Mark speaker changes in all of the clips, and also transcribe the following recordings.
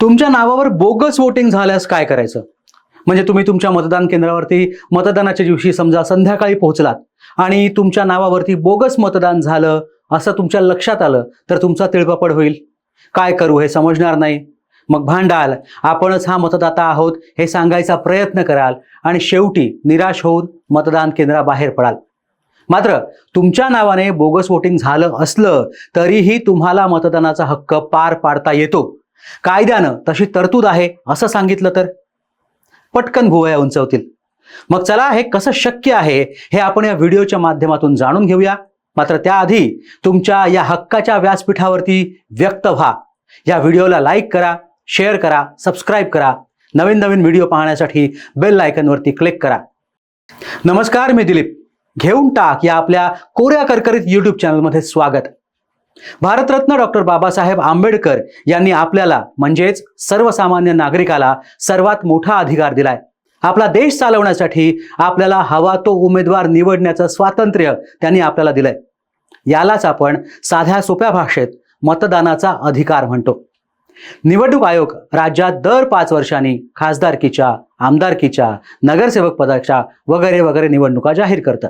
Speaker 1: तुमच्या नावावर bogus voting झाल्यास काय करायचं? म्हणजे तुम्ही तुमच्या मतदान केंद्रावरती मतदानाच्या दिवशी समजा संध्याकाळी पोहोचलात आणि तुमच्या नावावरती बोगस मतदान झालं असं तुमच्या लक्षात आलं तर तुमचा तिळपापड होईल. काय करू हे समजणार नाही. मग भांडाल आपणच हा मतदाता आहोत हे सांगायचा प्रयत्न कराल आणि शेवटी निराश होऊन मतदान केंद्राबाहेर पडाल. मात्र तुमच्या नावाने बोगस वोटिंग झालं असलं तरीही तुम्हाला मतदानाचा हक्क पार पाडता येतो. कायद्यानं तशी तरतूद आहे असं सांगितलं तर? पटकन भुवया उंचवतील. मग चला हे कसं शक्य आहे हे आपण या व्हिडिओच्या माध्यमातून जाणून घेऊया. मात्र त्याआधी तुमच्या या हक्काच्या व्यासपीठावरती व्यक्त व्हा. या व्हिडिओला लाईक करा शेअर करा सबस्क्राईब करा. नवीन नवीन व्हिडिओ पाहण्यासाठी बेल आयकनवरती क्लिक करा. नमस्कार मी दिलीप. घेऊन टाक या आपल्या कोऱ्या करकरीत यूट्यूब चॅनलमध्ये स्वागत. भारतरत्न डॉक्टर बाबासाहेब आंबेडकर यांनी आपल्याला म्हणजेच सर्वसामान्य नागरिकाला सर्वात मोठा अधिकार दिलाय. आपला देश चालवण्यासाठी आपल्याला हवा तो उमेदवार निवडण्याचं स्वातंत्र्य त्यांनी आपल्याला दिलंय. यालाच आपण साध्या सोप्या भाषेत मतदानाचा अधिकार म्हणतो. निवडणूक आयोग राज्यात दर पाच वर्षांनी खासदारकीच्या आमदारकीच्या नगरसेवक पदाच्या वगैरे वगैरे निवडणुका जाहीर करतं.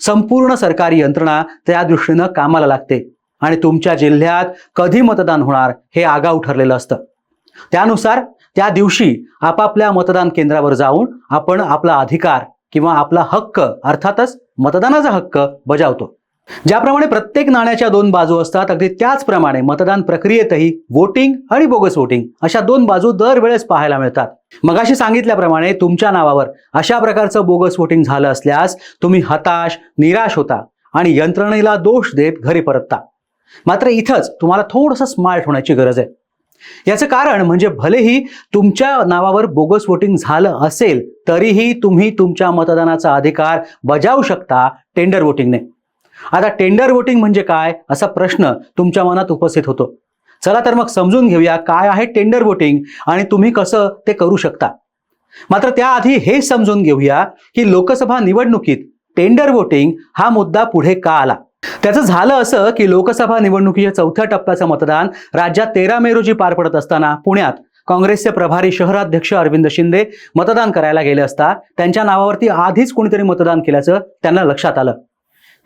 Speaker 1: संपूर्ण सरकारी यंत्रणा त्या दृष्टीनं कामाला लागते. आणि तुमच्या जिल्ह्यात कधी मतदान होणार हे आगाऊ ठरलेलं असतं. त्यानुसार त्या दिवशी आपापल्या मतदान केंद्रावर जाऊन आपण आपला अधिकार किंवा आपला हक्क अर्थातच मतदानाचा हक्क बजावतो. ज्याप्रमाणे प्रत्येक नाण्याच्या दोन बाजू असतात अगदी त्याचप्रमाणे मतदान प्रक्रियेतही वोटिंग आणि बोगस वोटिंग अशा दोन बाजू दरवेळेस पाहायला मिळतात. मगाशी सांगितल्याप्रमाणे तुमच्या नावावर अशा प्रकारचं बोगस वोटिंग झालं असल्यास तुम्ही हताश निराश होता आणि यंत्रणेला दोष देत घरी परतता. मात्र इथंच तुम्हाला थोडंसं स्मार्ट होण्याची गरज आहे. याचं कारण म्हणजे भलेही तुमच्या नावावर बोगस वोटिंग झालं असेल तरीही तुम्ही तुमच्या मतदानाचा अधिकार बजावू शकता टेंडर वोटिंगने आता टेंडर वोटिंग म्हणजे काय? असा प्रश्न तुमच्या मनात उपस्थित होतो. चला तर मग समजून घेऊया काय आहे टेंडर वोटिंग आणि तुम्ही कसं ते करू शकता. मात्र त्याआधी हे समजून घेऊया की लोकसभा निवडणुकीत टेंडर वोटिंग हा मुद्दा पुढे का आला? त्याचं झालं असं की लोकसभा निवडणुकीच्या चौथ्या टप्प्याचं मतदान राज्यात तेरा मे रोजी पार पडत असताना पुण्यात काँग्रेसचे प्रभारी शहराध्यक्ष अरविंद शिंदे मतदान करायला गेले असता त्यांच्या नावावरती आधीच कोणीतरी मतदान केल्याचं त्यांना लक्षात आलं.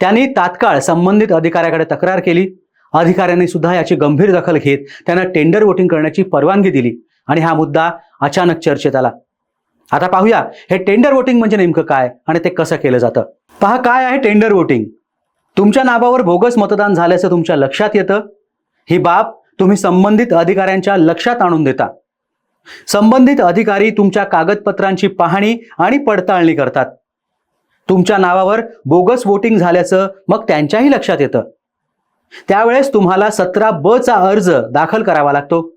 Speaker 1: त्यांनी तात्काळ संबंधित अधिकाऱ्याकडे तक्रार केली. अधिकाऱ्यांनी सुद्धा याची गंभीर दखल घेत त्यांना टेंडर वोटिंग करण्याची परवानगी दिली आणि हा मुद्दा अचानक चर्चेत आला. आता पाहूया हे टेंडर वोटिंग म्हणजे नेमकं काय आणि ते कसं केलं जातं? पहा काय आहे टेंडर वोटिंग? तुमच्या नावावर बोगस मतदान झाल्याचं तुमच्या लक्षात येतं? ही बाब तुम्ही संबंधित अधिकाऱ्यांच्या लक्षात आणून देता. संबंधित अधिकारी तुमच्या कागदपत्रांची पाहणी आणि पडताळणी करतात. तुमच्या नावावर बोगस वोटिंग झाल्याचं मग त्यांच्याही लक्षात येतं. त्यावेळेस तुम्हाला सतरा ब चा अर्ज दाखल करावा लागतो.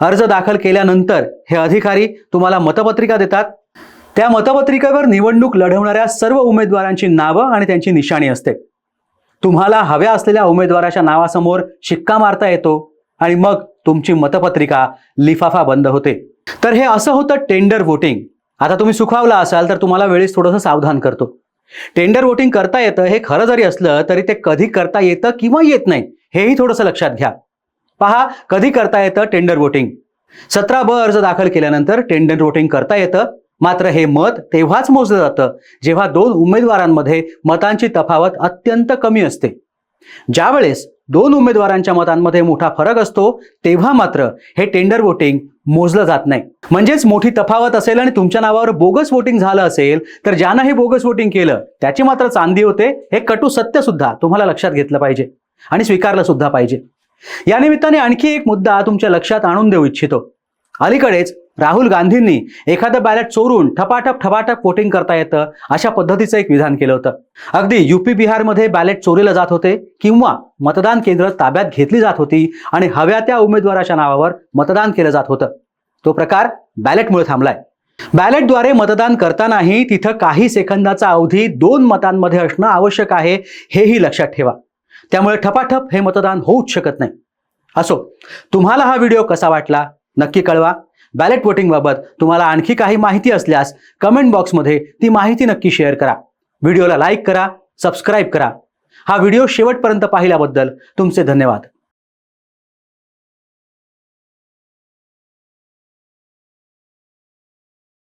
Speaker 1: अर्ज दाखल केल्यानंतर हे अधिकारी तुम्हाला मतपत्रिका देतात. त्या मतपत्रिकेवर निवडणूक लढवणाऱ्या सर्व उमेदवारांची नावं आणि त्यांची निशाणी असते. तुम्हाला हव्या असलेल्या उमेदवाराच्या नावासमोर शिक्का मारता येतो आणि मग तुमची मतपत्रिका लिफाफा बंद होते. तर हे असं होतं टेंडर वोटिंग आता तुम्ही सुखावला असाल तर तुम्हाला वेळेस थोडंसं सावधान करतो. टेंडर वोटिंग करता येतं हे खरं जरी असलं तरी ते कधी करता येतं किंवा येत नाही हेही थोडंसं लक्षात घ्या. पहा कधी करता येतं टेंडर वोटिंग सतरा ब अर्ज दाखल केल्यानंतर टेंडर वोटिंग करता येतं. मात्र हे मत तेव्हाच मोजलं जातं जेव्हा दोन उमेदवारांमध्ये मतांची तफावत अत्यंत कमी असते. ज्यावेळेस दोन उमेदवारांच्या मतांमध्ये मोठा फरक असतो तेव्हा मात्र हे टेंडर वोटिंग मोजलं जात नाही. म्हणजेच मोठी तफावत असेल आणि तुमच्या नावावर बोगस वोटिंग झालं असेल तर ज्यानं हे बोगस वोटिंग केलं त्याची मात्र चांदी होते हे कटू सत्य सुद्धा तुम्हाला लक्षात घेतलं पाहिजे आणि स्वीकारलं सुद्धा पाहिजे. या निमित्ताने आणखी एक मुद्दा तुमच्या लक्षात आणून देऊ इच्छितो. अलीकडेच राहुल गांधींनी एखादं बॅलेट चोरून ठपाठप ठपाठप वोटिंग करता येतं अशा पद्धतीचं एक विधान केलं होतं. अगदी युपी बिहारमध्ये बॅलेट चोरीला जात होते किंवा मतदान केंद्र ताब्यात घेतली जात होती आणि हव्या त्या उमेदवाराच्या नावावर मतदान केलं जात होतं. तो प्रकार बॅलेटमुळे थांबलाय. बॅलेटद्वारे मतदान करतानाही तिथं काही सेकंदाचा अवधी दोन मतांमध्ये असणं आवश्यक आहे हेही लक्षात ठेवा. त्यामुळे ठपाठप हे मतदान होऊच शकत नाही. असो तुम्हाला हा व्हिडिओ कसा वाटला? नक्की कळवा. बॅलेट वोटिंगबाबत तुम्हाला आणखी काही माहिती असल्यास कमेंट बॉक्समध्ये ती माहिती नक्की शेअर करा. व्हिडिओला लाईक करा सबस्क्राईब करा. हा व्हिडिओ शेवटपर्यंत पाहिल्याबद्दल तुमचे धन्यवाद.